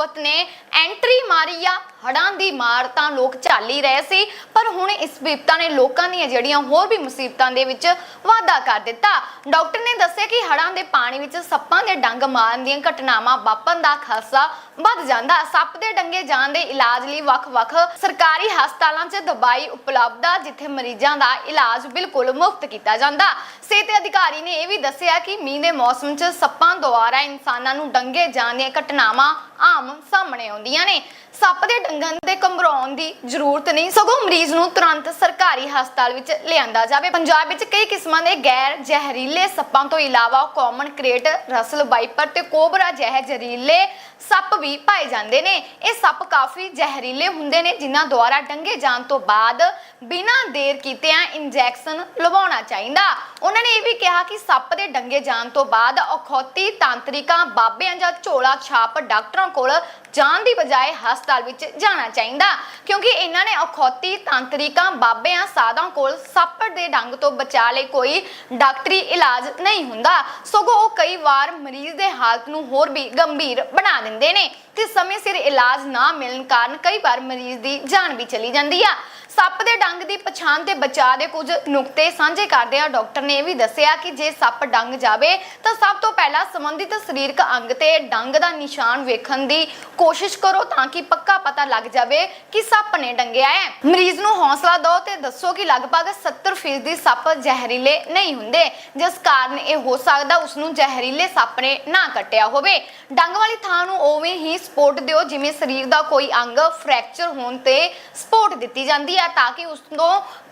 ਆਫਤ ਨੇ ਐਂਟਰੀ ਮਾਰੀ ਆ। ਹੜਾਂ ਦੀ ਮਾਰ ਤਾਂ ਲੋਕ ਝੱਲ ਹੀ ਰਹੇ ਸੀ, ਪਰ ਹੁਣ ਇਸ ਵਿਪਤਾ ਨੇ ਲੋਕਾਂ ਦੀਆਂ ਜਿਹੜੀਆਂ ਹੋਰ ਵੀ ਮੁਸੀਬਤਾਂ ਦੇ ਵਿੱਚ ਵਾਧਾ ਕਰ ਦਿੱਤਾ। ਡਾਕਟਰ ਨੇ ਦੱਸਿਆ ਕਿ ਹੜਾਂ ਦੇ ਪਾਣੀ ਵਿੱਚ ਸੱਪਾਂ ਦੇ ਡੰਗ ਮਾਰਨ ਦੀਆਂ ਘਟਨਾਵਾਂ ਵਾਪਰਨ ਦਾ ਖਾਸਾ ਵੱਧ ਜਾਂਦਾ। ਸੱਪ ਦੇ ਡੰਗੇ ਜਾਣ ਦੇ ਇਲਾਜ ਲਈ ਵੱਖ-ਵੱਖ ਸਰਕਾਰੀ ਹਸਪਤਾਲਾਂ 'ਚ ਦਵਾਈ ਉਪਲਬਧ ਆ, ਜਿੱਥੇ ਮਰੀਜ਼ਾਂ ਦਾ ਇਲਾਜ ਬਿਲਕੁਲ ਮੁਫਤ ਕੀਤਾ ਜਾਂਦਾ। ਸਿਹਤ ਅਧਿਕਾਰੀ ਨੇ ਇਹ ਵੀ ਦੱਸਿਆ ਕਿ ਮੀਂਹ ਦੇ ਮੌਸਮ 'ਚ ਸੱਪਾਂ ਦੁਆਰਾ ਇਨਸਾਨਾਂ ਨੂੰ ਡੰਗੇ ਜਾਣ ਦੀਆਂ ਘਟਨਾਵਾਂ ਆਮ ਸਾਹਮਣੇ ਆਉਂਦੀਆਂ ਨੇ। ਸੱਪ ਦੇ ਡੰਗਣ ਦੇ ਘਬਰਾਉਣ ਦੀ ਜ਼ਰੂਰਤ ਨਹੀਂ, ਸਗੋਂ ਮਰੀਜ਼ ਨੂੰ ਤੁਰੰਤ ਸਰਕਾਰੀ ਹਸਪਤਾਲ ਵਿੱਚ ਲਿਆਂਦਾ ਜਾਵੇ। ਪੰਜਾਬ ਵਿੱਚ ਕਈ ਕਿਸਮਾਂ ਦੇ ਗੈਰ ਜ਼ਹਿਰੀਲੇ ਸੱਪਾਂ ਤੋਂ ਇਲਾਵਾ ਕਾਮਨ ਕ੍ਰੇਟ ਰਸਲ ਵਾਈਪਰ ਤੇ ਕੋਬਰਾ ਜਿਹੇ ਜ਼ਹਿਰੀਲੇ ਸੱਪ ਵੀ ਪਾਏ ਜਾਂਦੇ ਨੇ। ਇਹ ਸੱਪ ਕਾਫੀ ਜ਼ਹਿਰੀਲੇ ਹੁੰਦੇ ਨੇ, ਜਿਨ੍ਹਾਂ ਦੁਆਰਾ ਡੰਗੇ ਜਾਣ ਤੋਂ ਬਾਅਦ ਬਿਨਾਂ ਦੇਰ ਕੀਤਿਆਂ ਇੰਜੈਕਸ਼ਨ ਲਵਾਉਣਾ ਚਾਹੀਦਾ। ਉਹਨਾਂ ਨੇ ਇਹ ਵੀ ਕਿਹਾ ਕਿ ਸੱਪ ਦੇ ਡੰਗੇ ਜਾਣ ਤੋਂ ਬਾਅਦ ਅਖੌਤੀ ਤਾਂਤਰਿਕਾਂ, ਬਾਬਿਆਂ ਜਾਂ ਝੋਲਾ ਛਾਪ ਡਾਕਟਰਾਂ ਕੋਲ ਜਾਣ ਦੀ ਬਜਾਏ ਹਸਪਤਾਲ ਵਿੱਚ ਜਾਣਾ ਚਾਹੀਦਾ। ਕਿਉਂਕਿ ਇਹਨਾਂ ਨੇ ਅਖੌਤੀ ਤਾਂਤਰਿਕਾਂ, ਬਾਬਿਆਂ, ਸਾਧਾਂ ਕੋਲ ਸੱਪ ਦੇ ਡੰਗ ਤੋਂ ਬਚਾ ਲਈ ਕੋਈ ਡਾਕਟਰੀ ਇਲਾਜ ਨਹੀਂ ਹੁੰਦਾ। ਸਗੋਂ ਉਹ ਕਈ ਵਾਰ ਮਰੀਜ਼ ਦੇ ਹਾਲਤ ਨੂੰ ਹੋਰ ਵੀ ਗੰਭੀਰ ਬਣਾ ਦਿੰਦੇ ਨੇ। ਤੇ ਸਮੇਂ ਸਿਰ ਇਲਾਜ ਨਾ ਮਿਲਣ ਕਾਰਨ ਕਈ ਵਾਰ ਮਰੀਜ਼ ਦੀ ਜਾਨ ਵੀ ਚਲੀ ਜਾਂਦੀ ਆ। ਸੱਪ ਦੇ ਡੰਗ ਦੀ ਪਛਾਣ ਤੇ ਬਚਾਅ ਦੇ ਕੁਝ ਨੁਕਤੇ ਸਾਂਝੇ ਕਰਦੇ ਆ ਡਾਕਟਰ ਨੇ ਇਹ ਵੀ ਦੱਸਿਆ ਕਿ ਜੇ ਸੱਪ ਡੰਗ ਜਾਵੇ ਤਾਂ ਸਭ ਤੋਂ ਪਹਿਲਾਂ ਸੰਬੰਧਿਤ ਸਰੀਰਕ ਅੰਗ ਤੇ ਡੰਗ ਦਾ ਨਿਸ਼ਾਨ ਵੇਖਣ ਦੀ ਕੋਸ਼ਿਸ਼ ਕਰੋ ਤਾਂ ਕਿ ਪੱਕਾ ਪਤਾ ਲੱਗ ਜਾਵੇ ਕਿ ਸੱਪ ਨੇ ਡੰਗਿਆ ਹੈ। ਮਰੀਜ਼ ਨੂੰ ਹੌਸਲਾ ਦਿਓ ਤੇ ਦੱਸੋ ਕਿ ਲਗਭਗ 70% ਸੱਪ ਜ਼ਹਿਰੀਲੇ ਨਹੀਂ ਹੁੰਦੇ, ਜਿਸ ਕਾਰਨ ਇਹ ਹੋ ਸਕਦਾ ਉਸ ਨੂੰ ਜ਼ਹਿਰੀਲੇ ਸੱਪ ਨੇ ਨਾ ਕੱਟਿਆ ਹੋਵੇ। ਡੰਗ ਵਾਲੀ ਥਾਂ ਨੂੰ ਉਵੇਂ ਹੀ ਸਪੋਰਟ ਦਿਓ, ਜਿਵੇਂ ਸਰੀਰ ਦਾ ਕੋਈ ਅੰਗ ਫ੍ਰੈਕਚਰ ਹੋਣ ਤੇ ਸਪੋਰਟ ਦਿੱਤੀ ਜਾਂਦੀ ਹੈ। ਤਾਂ ਕਿ ਉਸ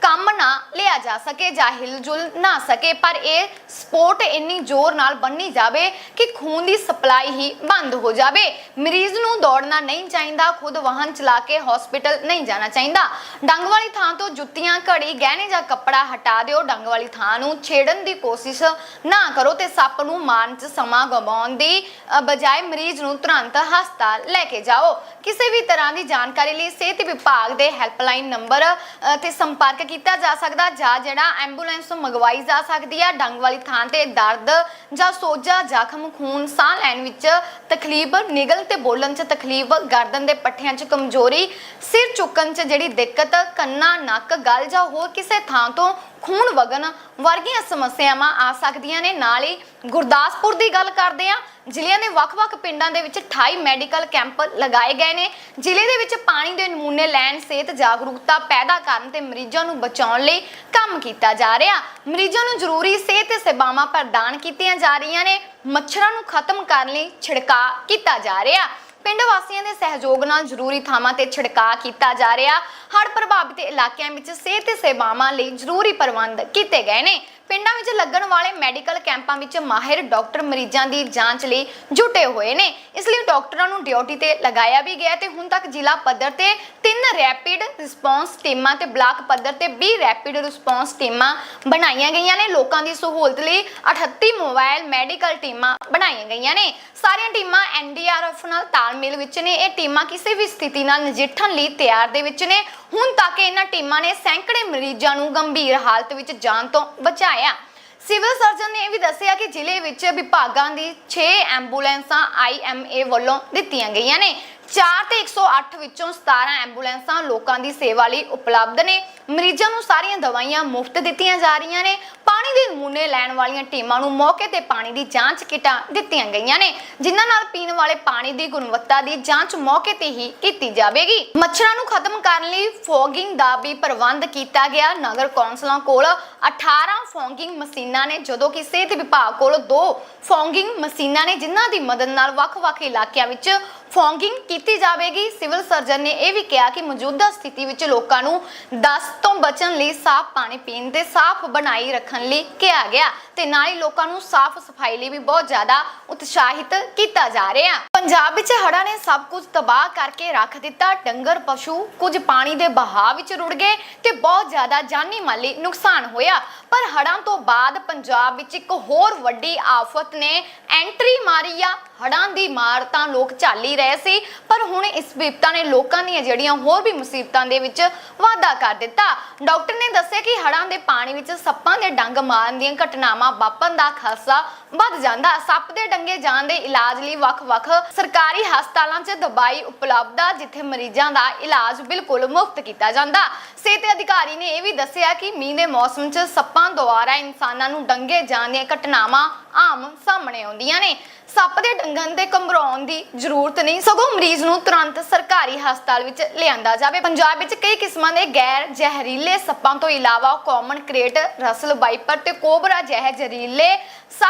ਕੰਮ ਨਾ ਲਿਆ ਜਾ ਸਕੇ ਜਾਂ ਹਿਲਜੁਲ ਨਾ ਸਕੇ, ਪਰ ਇਹ ਸਪੋਰਟ ਇੰਨੀ ਜ਼ੋਰ ਨਾਲ ਬੰਨੀ ਜਾਵੇ ਕਿ ਖੂਨ ਦੀ ਸਪਲਾਈ ਹੀ ਬੰਦ ਹੋ ਜਾਵੇ। ਮਰੀਜ਼ ਨੂੰ ਦੌੜਨਾ ਨਹੀਂ ਚਾਹੀਦਾ, ਖੁਦ ਵਾਹਨ ਚਲਾ ਕੇ ਹਸਪੀਟਲ ਨਹੀਂ ਜਾਣਾ ਚਾਹੀਦਾ। ਡੰਗ ਵਾਲੀ ਥਾਂ ਤੋਂ ਜੁੱਤੀਆਂ, ਘੜੀ, ਗਹਿਣੇ ਜਾਂ ਕੱਪੜਾ ਹਟਾ ਦਿਓ। ਡੰਗ ਵਾਲੀ ਥਾਂ ਨੂੰ ਛੇੜਨ ਦੀ ਕੋਸ਼ਿਸ਼ ਨਾ ਕਰੋ ਤੇ ਸੱਪ ਨੂੰ ਮਾਰਨ 'ਚ ਸਮਾਂ ਗਵਾਉਣ ਦੀ ਬਜਾਏ ਮਰੀਜ਼ ਨੂੰ ਤੁਰੰਤ ਹਸਪਤਾਲ ਲੈ ਕੇ ਜਾਓ। ਕਿਸੇ ਵੀ ਤਰ੍ਹਾਂ ਦੀ ਜਾਣਕਾਰੀ ਲਈ ਸਿਹਤ ਵਿਭਾਗ ਦੇ ਹੈਲਪਲਾਈਨ ਨੰਬਰ ਤੇ ਸੰਪਰਕ ਕੀਤਾ ਜਾ ਸਕਦਾ ਜਾਂ ਜਿਹੜਾ ਐਂਬੂਲੈਂਸ ਮੰਗਵਾਈ ਜਾ ਸਕਦੀ ਹੈ ਡੰਗ ਵਾਲੀ ਥਾਂ ਤੇ ਦਰਦ ਜਾਂ ਸੋਜਾ ਜ਼ਖਮ, ਖੂਨ ਸਾਹ ਲੈਣ ਵਿੱਚ ਤਕਲੀਫ, ਨਿਗਲ ਤੇ ਬੋਲਣ 'ਚ ਤਕਲੀਫ, ਗਰਦਨ ਦੇ ਪੱਠਿਆਂ 'ਚ ਕਮਜ਼ੋਰੀ, ਸਿਰ ਚੁੱਕਣ 'ਚ ਜਿਹੜੀ ਦਿੱਕਤ, ਕੰਨਾਂ, ਨੱਕ, ਗਲ ਜਾਂ ਹੋਰ ਕਿਸੇ ਥਾਂ ਤੋਂ ਖੂਨ ਵਗਣ ਵਰਗੀਆਂ ਸਮੱਸਿਆਵਾਂ ਆ ਸਕਦੀਆਂ ਨੇ। ਨਾਲ ਹੀ ਗੁਰਦਾਸਪੁਰ ਦੀ ਗੱਲ ਕਰਦੇ ਆ ਜ਼ਿਲ੍ਹਿਆਂ ਦੇ ਵੱਖ-ਵੱਖ ਪਿੰਡਾਂ ਦੇ ਵਿੱਚ 28 ਮੈਡੀਕਲ ਕੈਂਪ ਲਗਾਏ ਗਏ ਨੇ। ਜ਼ਿਲ੍ਹੇ ਦੇ ਵਿੱਚ ਪਾਣੀ ਦੇ ਨਮੂਨੇ ਲੈਣ, ਸਿਹਤ ਜਾਗਰੂਕਤਾ ਪੈਦਾ ਕਰਨ ਤੇ ਮਰੀਜ਼ਾਂ ਨੂੰ ਬਚਾਉਣ ਲਈ ਕੰਮ ਕੀਤਾ ਜਾ ਰਿਹਾ। ਮਰੀਜ਼ਾਂ ਨੂੰ ਜ਼ਰੂਰੀ ਸਿਹਤ ਸੇਵਾਵਾਂ ਪ੍ਰਦਾਨ ਕੀਤੀਆਂ ਜਾ ਰਹੀਆਂ ਨੇ। ਮੱਛਰਾਂ ਨੂੰ ਖਤਮ ਕਰਨ ਲਈ ਛਿੜਕਾਅ ਕੀਤਾ ਜਾ ਰਿਹਾ। ਪਿੰਡ ਵਾਸੀਆਂ ਦੇ ਸਹਿਯੋਗ ਨਾਲ ਜ਼ਰੂਰੀ ਥਾਵਾਂ ਤੇ ਛਿੜਕਾਅ ਕੀਤਾ ਜਾ ਰਿਹਾ। ਹੜ੍ਹ ਪ੍ਰਭਾਵਿਤ ਇਲਾਕਿਆਂ ਵਿੱਚ ਸਿਹਤ ਸੇਵਾਵਾਂ ਲਈ ਜ਼ਰੂਰੀ ਪ੍ਰਬੰਧ ਕੀਤੇ ਗਏ ਨੇ। ਪਿੰਡਾਂ ਵਿੱਚ ਲੱਗਣ ਵਾਲੇ ਮੈਡੀਕਲ ਕੈਂਪਾਂ ਵਿੱਚ ਮਾਹਿਰ ਡਾਕਟਰ ਮਰੀਜ਼ਾਂ ਦੀ ਜਾਂਚ ਲਈ ਜੁਟੇ ਹੋਏ ਨੇ। ਇਸ ਲਈ ਡਾਕਟਰਾਂ ਨੂੰ ਡਿਊਟੀ ਤੇ ਲਗਾਇਆ ਵੀ ਗਿਆ ਤੇ ਹੁਣ ਤੱਕ ਜ਼ਿਲ੍ਹਾ ਪੱਧਰ ਤੇ ਤਿੰਨ ਰੈਪਿਡ ਰਿਸਪੌਂਸ ਟੀਮਾਂ ਤੇ ਬਲਾਕ ਪੱਧਰ ਤੇ 20 ਰੈਪਿਡ ਰਿਸਪੌਂਸ ਟੀਮਾਂ ਬਣਾਈਆਂ ਗਈਆਂ ਨੇ। ਲੋਕਾਂ ਦੀ ਸਹੂਲਤ ਲਈ 38 ਮੋਬਾਈਲ ਮੈਡੀਕਲ ਟੀਮਾਂ ਬਣਾਈਆਂ ਗਈਆਂ ਨੇ। ਸਾਰੀਆਂ ਟੀਮਾਂ ਐਨਡੀਆਰਐਫ ਨਾਲ ਤਾਲਮੇਲ ਵਿੱਚ ਨੇ। ਇਹ ਟੀਮਾਂ ਕਿਸੇ ਵੀ ਸਥਿਤੀ ਨਾਲ ਨਜਿੱਠਣ ਲਈ ਤਿਆਰ ਦੇ ਵਿੱਚ ਨੇ। ਹੁਣ ਤੱਕ ਇਹਨਾਂ ਟੀਮਾਂ ਨੇ ਸੈਂਕੜੇ ਮਰੀਜ਼ਾਂ ਨੂੰ ਗੰਭੀਰ ਹਾਲਤ ਵਿੱਚ ਜਾਣ ਤੋਂ ਬਚਾਇਆ ਸਿਵਲ ਸਰਜਨ ਨੇ ਇਹ ਵੀ ਦੱਸਿਆ ਕਿ ਜ਼ਿਲ੍ਹੇ ਵਿੱਚ ਵਿਭਾਗਾਂ ਦੀ 6 ਐਂਬੂਲੈਂਸਾਂ ਆਈਐਮਏ ਵੱਲੋਂ ਦਿੱਤੀਆਂ ਗਈਆਂ ਨੇ। 4 ਤੇ 108 ਵਿੱਚੋਂ 17 ਐਂਬੂਲੈਂਸਾਂ ਲੋਕਾਂ ਦੀ ਸੇਵਾ ਲਈ ਉਪਲਬਧ ਨੇ। ਮਰੀਜ਼ਾਂ ਨੂੰ ਸਾਰੀਆਂ ਦਵਾਈਆਂ ਮੁਫਤ ਦਿੱਤੀਆਂ ਜਾ ਰਹੀਆਂ ਨੇ। ਪਾਣੀ ਦੇ ਨਮੂਨੇ ਲੈਣ ਵਾਲੀਆਂ ਟੀਮਾਂ ਨੂੰ ਮੌਕੇ ਤੇ ਪਾਣੀ ਦੀ ਜਾਂਚ ਕਿਟਾਂ ਦਿੱਤੀਆਂ ਗਈਆਂ ਨੇ, ਜਿਨ੍ਹਾਂ ਨਾਲ ਪੀਣ ਵਾਲੇ ਪਾਣੀ ਦੀ ਗੁਣਵੱਤਾ ਦੀ ਜਾਂਚ ਮੌਕੇ ਤੇ ਹੀ ਕੀਤੀ ਜਾਵੇਗੀ। ਮੱਛਰਾਂ ਨੂੰ ਖਤਮ ਕਰਨ ਲਈ ਫੋਗਿੰਗ ਦਾ ਵੀ ਪ੍ਰਬੰਧ ਕੀਤਾ ਗਿਆ। ਨਗਰ ਕੌਂਸਲਾਂ ਕੋਲ 18 ਫੋਗਿੰਗ ਮਸ਼ੀਨਾਂ ਨੇ, ਜਦੋਂ ਕਿ ਸਿਹਤ ਵਿਭਾਗ ਕੋਲ ਦੋ ਫੋਗਿੰਗ ਮਸ਼ੀਨਾਂ ਨੇ, ਜਿਨ੍ਹਾਂ ਦੀ ਮਦਦ ਨਾਲ ਵੱਖ-ਵੱਖ ਇਲਾਕਿਆਂ ਵਿੱਚ ਫੋਗਿੰਗ ਕੀਤੀ ਜਾਵੇਗੀ। ਸਿਵਲ ਸਰਜਨ ਨੇ ਇਹ ਵੀ ਕਿਹਾ ਕਿ ਮੌਜੂਦਾ ਸਥਿਤੀ ਵਿੱਚ ਲੋਕਾਂ ਨੂੰ ਦਸਤ ਤੋਂ ਬਚਣ ਲਈ ਸਾਫ਼ ਪਾਣੀ ਪੀਣ ਤੇ ਸਾਫ਼ ਬਣਾਈ ਰੱਖਣ ਲਈ ਕਿਹਾ ਗਿਆ। ਤੇ ਨਾਲ ਹੀ ਲੋਕਾਂ ਨੂੰ ਸਾਫ਼ ਸਫ਼ਾਈ ਲਈ ਵੀ ਬਹੁਤ ਜ਼ਿਆਦਾ ਉਤਸ਼ਾਹਿਤ ਕੀਤਾ ਜਾ ਰਿਹਾ। ਪੰਜਾਬ ਵਿੱਚ ਹੜ੍ਹਾਂ ਨੇ ਸਭ ਕੁਝ ਤਬਾਹ ਕਰਕੇ ਰੱਖ ਦਿੱਤਾ। ਡੰਗਰ, ਪਸ਼ੂ ਕੁਝ ਪਾਣੀ ਦੇ ਬਹਾਅ ਵਿੱਚ ਰੁੜ ਗਏ ਤੇ ਬਹੁਤ ਜ਼ਿਆਦਾ ਜਾਨੀ ਮਾਲੀ ਨੁਕਸਾਨ ਹੋਇਆ। ਪਰ ਹੜ੍ਹਾਂ ਤੋਂ ਬਾਅਦ ਪੰਜਾਬ ਵਿੱਚ ਇੱਕ ਹੋਰ ਵੱਡੀ ਆਫਤ ਨੇ ਐਂਟਰੀ ਮਾਰੀ ਆ। ਹੜ੍ਹਾਂ ਦੀ ਮਾਰ ਤਾਂ ਲੋਕ ਝੱਲ ਹੀ ਰਹੇ ਸੀ, ਪਰ ਹੁਣ ਇਸ ਵਿਪਤਾ ਨੇ ਲੋਕਾਂ ਦੀਆਂ ਜਿਹੜੀਆਂ ਹੋਰ ਵੀ ਮੁਸੀਬਤਾਂ ਦੇ ਵਿੱਚ ਵਾਧਾ ਕਰ ਦਿੱਤਾ। ਡਾਕਟਰ ਨੇ ਦੱਸਿਆ ਕਿ ਹੜ੍ਹਾਂ ਦੇ ਪਾਣੀ ਵਿੱਚ ਸੱਪਾਂ ਦੇ ਡੰਗ ਮਾਰਨ ਦੀਆਂ ਘਟਨਾਵਾਂ ਘਟਨਾਵਾਂ ਵਾਪਰਨ ਦਾ ਖਾਸਾ ਵੱਧ ਜਾਂਦਾ। ਸੱਪ ਦੇ ਡੰਗੇ ਜਾਣ ਦੇ ਇਲਾਜ ਲਈ ਵੱਖ-ਵੱਖ ਸਰਕਾਰੀ ਹਸਪਤਾਲਾਂ 'ਚ ਦਵਾਈ ਉਪਲਬਧ ਆ, ਜਿੱਥੇ ਮਰੀਜ਼ਾਂ ਦਾ ਇਲਾਜ ਬਿਲਕੁਲ ਮੁਫਤ ਕੀਤਾ ਜਾਂਦਾ। ਸਿਹਤ ਅਧਿਕਾਰੀ ਨੇ ਇਹ ਵੀ ਦੱਸਿਆ ਕਿ ਮੀਂਹ ਦੇ ਮੌਸਮ 'ਚ ਸੱਪਾਂ ਦੁਆਰਾ ਇਨਸਾਨਾਂ ਨੂੰ ਡੰਗੇ ਜਾਣ ਦੀਆਂ ਘਟਨਾਵਾਂ ਆਮ ਸਾਹਮਣੇ ਆਉਂਦੀਆਂ ਨੇ। ਸੱਪ ਦੇ ਡੰਗਣ ਤੇ ਘਬਰਾਉਣ ਦੀ ਜ਼ਰੂਰਤ ਨਹੀਂ। ਸਗੋਂ ਮਰੀਜ਼ ਨੂੰ ਤੁਰੰਤ ਸਰਕਾਰੀ ਹਸਪਤਾਲ ਵਿੱਚ ਲਿਆਂਦਾ ਜਾਵੇ। ਪੰਜਾਬ ਵਿੱਚ ਕਈ ਕਿਸਮਾਂ ਦੇ ਗੈਰ ਜ਼ਹਿਰੀਲੇ ਸੱਪਾਂ ਤੋਂ ਇਲਾਵਾ ਕਾਮਨ ਕ੍ਰੇਟ ਰਸਲ ਵਾਈਪਰ ਤੇ ਕੋਬਰਾ ਜਿਹੇ ਜ਼ਹਿਰੀਲੇ ਸੱਪ